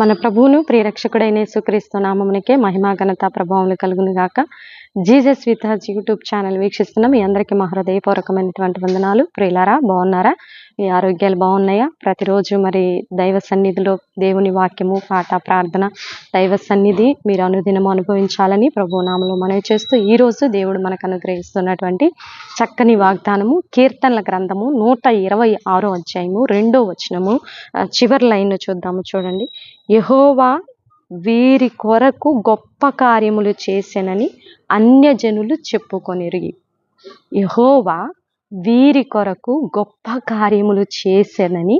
మన ప్రభువును ప్రియరక్షకుడైన యేసుక్రీస్తు నామమునికే మహిమా ఘనత ప్రభావం కలుగును గాక Jesus with us YouTube channel వీక్షిస్తున్న. మీ అందరికీ మా హృదయపూర్వకమైనటువంటి వందనాలు. ప్రియులారా బాగున్నారా? మీ ఆరోగ్యాలు బాగున్నాయా? ప్రతిరోజు మరి దైవ సన్నిధిలో దేవుని వాక్యము పాట ప్రార్థన దైవ సన్నిధి మీరు అనుదినం అనుభవించాలని ప్రభు నామలో మనవి చేస్తూ ఈరోజు దేవుడు మనకు అనుగ్రహిస్తున్నటువంటి చక్కని వాగ్దానము కీర్తనల గ్రంథము నూట ఇరవై ఆరో అధ్యాయము రెండో వచనము. చివరి లైన్ చూద్దాము చూడండి. యహోవా వీరి కొరకు గొప్ప కార్యములు చేసెనని అన్యజనులు చెప్పుకొనిరిగి యహోవా వీరి కొరకు గొప్ప కార్యములు చేశానని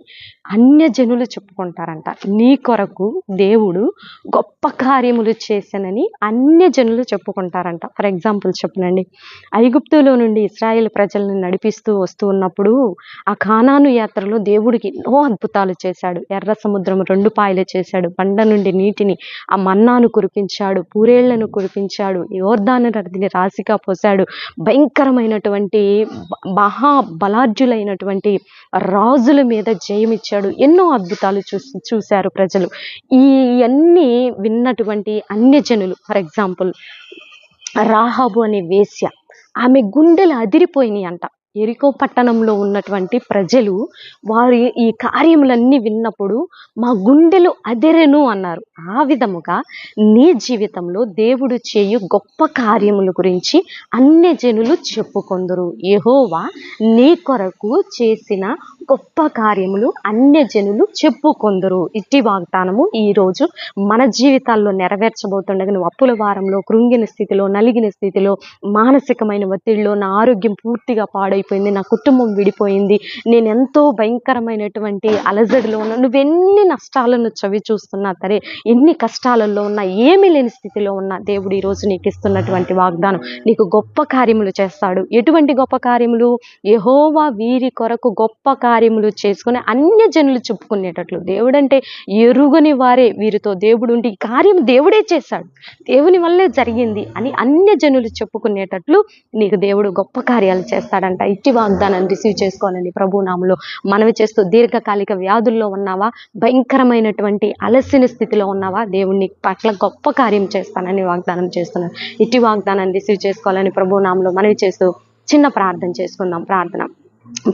అన్యజనులు చెప్పుకుంటారంట. నీ కొరకు దేవుడు గొప్ప కార్యములు చేశానని అన్యజనులు చెప్పుకుంటారంట. ఫర్ ఎగ్జాంపుల్ చెప్పనండి. ఐగుప్తులో నుండి ఇస్రాయేల్ ప్రజలను నడిపిస్తూ వస్తూ ఉన్నప్పుడు ఆ కానాను యాత్రలో దేవుడికి ఎన్నో అద్భుతాలు చేశాడు. ఎర్ర సముద్రం రెండు పాయలు చేశాడు. బండ నుండి నీటిని ఆ మన్నాను కురిపించాడు. పూరేళ్ళను కురిపించాడు. యోర్దాను నదిని రాశిగా పోశాడు. భయంకరమైనటువంటి మహాబలార్జులైనటువంటి మహా రాజుల మీద జయమిచ్చాడు. ఎన్నో అద్భుతాలు చూసి చూశారు ప్రజలు. ఈ అన్నీ విన్నటువంటి అన్యజనులు ఫర్ ఎగ్జాంపుల్ రాహాబు అనే వేశ్య ఆమె గుండెలు అదిరిపోయినాయి అంట ఎరికో పట్టణంలో ఉన్నటువంటి ప్రజలు వారి ఈ కార్యములన్నీ విన్నప్పుడు మా గుండెలు అదిరెను అన్నారు. ఆ విధముగా నీ జీవితంలో దేవుడు చేయు గొప్ప కార్యముల గురించి అన్య జనులు చెప్పుకొందరు. యెహోవా నీ కొరకు చేసిన గొప్ప కార్యములు అన్య జనులు చెప్పుకొందరు. ఇట్టి వాగ్దానము ఈరోజు మన జీవితాల్లో నెరవేర్చబోతుండగా నువ్వు అప్పుల వారంలో కృంగిన స్థితిలో నలిగిన స్థితిలో మానసికమైన ఒత్తిడిలో నా ఆరోగ్యం పూర్తిగా అయిపోయింది నా కుటుంబం విడిపోయింది నేను ఎంతో భయంకరమైనటువంటి అలజడిలో ఉన్నా నువ్వెన్ని నష్టాలను చవి చూస్తున్నా సరే ఎన్ని కష్టాలలో ఉన్నా ఏమీ లేని స్థితిలో ఉన్నా దేవుడు ఈరోజు నీకు ఇస్తున్నటువంటి వాగ్దానం నీకు గొప్ప కార్యములు చేస్తాడు. ఎటువంటి గొప్ప కార్యములు? యహోవా వీరి కొరకు గొప్ప కార్యములు చేసుకుని అన్య జనులు చెప్పుకునేటట్లు. దేవుడంటే ఎరుగని వారే వీరితో దేవుడు ఉండి ఈ కార్యం దేవుడే చేశాడు. దేవుని వల్లే జరిగింది అని అన్య జనులు చెప్పుకునేటట్లు నీకు దేవుడు గొప్ప కార్యాలు చేస్తాడంట. ఇట్టి వాగ్దానాన్ని రిసీవ్ చేసుకోవాలని ప్రభు నామలో మనవి చేస్తూ దీర్ఘకాలిక వ్యాధుల్లో ఉన్నావా? భయంకరమైనటువంటి అలసిన స్థితిలో ఉన్నావా? దేవుని పట్ల గొప్ప కార్యం చేస్తానని వాగ్దానం చేస్తున్నాను. ఇట్టి వాగ్దానాన్ని రిసీవ్ చేసుకోవాలని ప్రభు నామలో మనవి చేస్తూ చిన్న ప్రార్థన చేసుకుందాం. ప్రార్థన.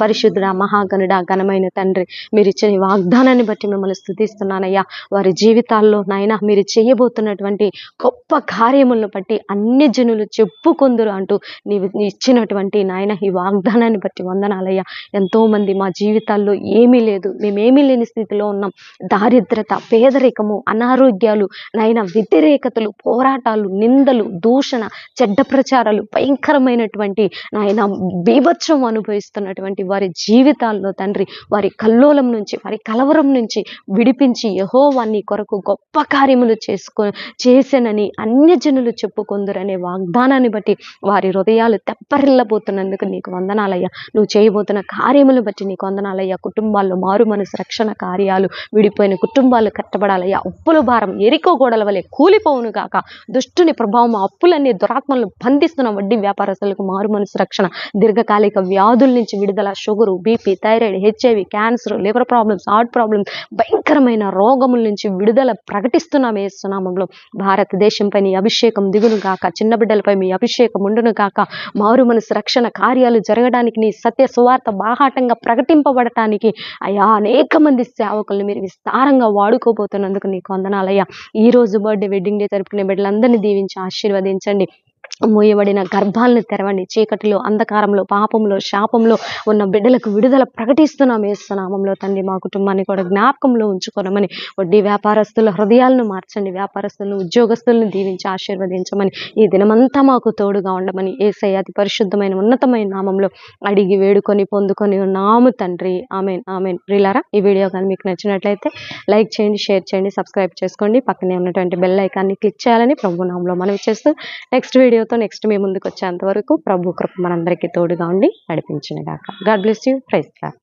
పరిశుద్ధుడ మహాగణుడ ఘనమైన తండ్రి మీరు ఇచ్చిన వాగ్దానాన్ని బట్టి మిమ్మల్ని స్థుతిస్తున్నానయ్యా. వారి జీవితాల్లో నాయన మీరు చేయబోతున్నటువంటి గొప్ప కార్యములను బట్టి అన్ని జనులు చెప్పుకొందురు అంటూ నీవు ఇచ్చినటువంటి నాయన ఈ వాగ్దానాన్ని బట్టి వందనాలయ్యా. ఎంతో మంది మా జీవితాల్లో ఏమీ లేదు మేమేమీ లేని స్థితిలో ఉన్నాం. దారిద్రత పేదరికము అనారోగ్యాలు నాయన వ్యతిరేకతలు పోరాటాలు నిందలు దూషణ చెడ్డ ప్రచారాలు భయంకరమైనటువంటి నాయన బీభత్సం అనుభవిస్తున్నటువంటి వారి జీవితాల్లో తండ్రి వారి కల్లోలం నుంచి వారి కలవరం నుంచి విడిపించి యహోవా నీ కొరకు గొప్ప కార్యములు చేసుకో చేశానని అన్యజనులు చెప్పుకొందురనే వాగ్దానాన్ని బట్టి వారి హృదయాలు తెప్పరిల్లబోతున్నందుకు నీకు వందనాలయ్యా. నువ్వు చేయబోతున్న కార్యములు బట్టి నీకు వందనాలయ్యా. కుటుంబాల్లో మారు మనసు రక్షణ కార్యాలు విడిపోయిన కుటుంబాలు కట్టబడాలయ్యా. ఉప్పుల భారం ఎరికో గోడల వలె కూలిపోవును గాక. దుష్టుని ప్రభావం అప్పులన్నీ దురాత్మలను బంధిస్తున్న వడ్డీ వ్యాపారస్తులకు మారు మనసు రక్షణ. దీర్ఘకాలిక వ్యాధుల నుంచి విడుదల sugar BP thyroid HIV cancer liver problems heart problems భయంకరమైన రోగముల నుంచి విడుదల ప్రకటిస్తున్నాం ఏస్తున్నామంలో భారతదేశంపై నీ అభిషేకం దిగును గాక చిన్న బిడ్డలపై మీ అభిషేకం ఉండును గాక. మారు మనసు రక్షణ కార్యాలు జరగడానికి నీ సత్య సువార్త బాహాటంగా ప్రకటింపబడటానికి అయ్యా అనేక మంది సేవకులను మీరు విస్తారంగా వాడుకోబోతున్నందుకు నీకు వందనాలయ్యా. ఈ రోజు బర్త్డే వెడ్డింగ్ డే జరుపుకునే బిడ్డలందరినీ దీవించి ఆశీర్వదించండి. మూయబడిన గర్భాలను తెరవండి. చీకటిలో అంధకారంలో పాపంలో శాపంలో ఉన్న బిడ్డలకు విడుదల ప్రకటిస్తున్నాం ఏసునామంలో తండ్రి. మా కుటుంబాన్ని కూడా జ్ఞాపకంలో ఉంచుకోనమని వడ్డీ వ్యాపారస్తుల హృదయాలను మార్చండి. వ్యాపారస్తులను ఉద్యోగస్తులను దీవించి ఆశీర్వదించమని ఈ దినమంతా మాకు తోడుగా ఉండమని ఏసై అతి పరిశుద్ధమైన ఉన్నతమైన నామంలో అడిగి వేడుకొని పొందుకొని ఉన్నాము తండ్రి. Amen amen. ప్రిలారా ఈ వీడియో కానీ మీకు నచ్చినట్లయితే లైక్ చేయండి షేర్ చేయండి సబ్స్క్రైబ్ చేసుకోండి. పక్కనే ఉన్నటువంటి బెల్ ఐకాన్ని క్లిక్ చేయాలని ప్రభు నామంలో మనవి చేస్తూ నెక్స్ట్ వీడియోతో నెక్స్ట్ మీ ముందుకు వచ్చేంత వరకు ప్రభు కృప మనందరికీ తోడుగా ఉండి నడిపించిన గాక God bless you praise God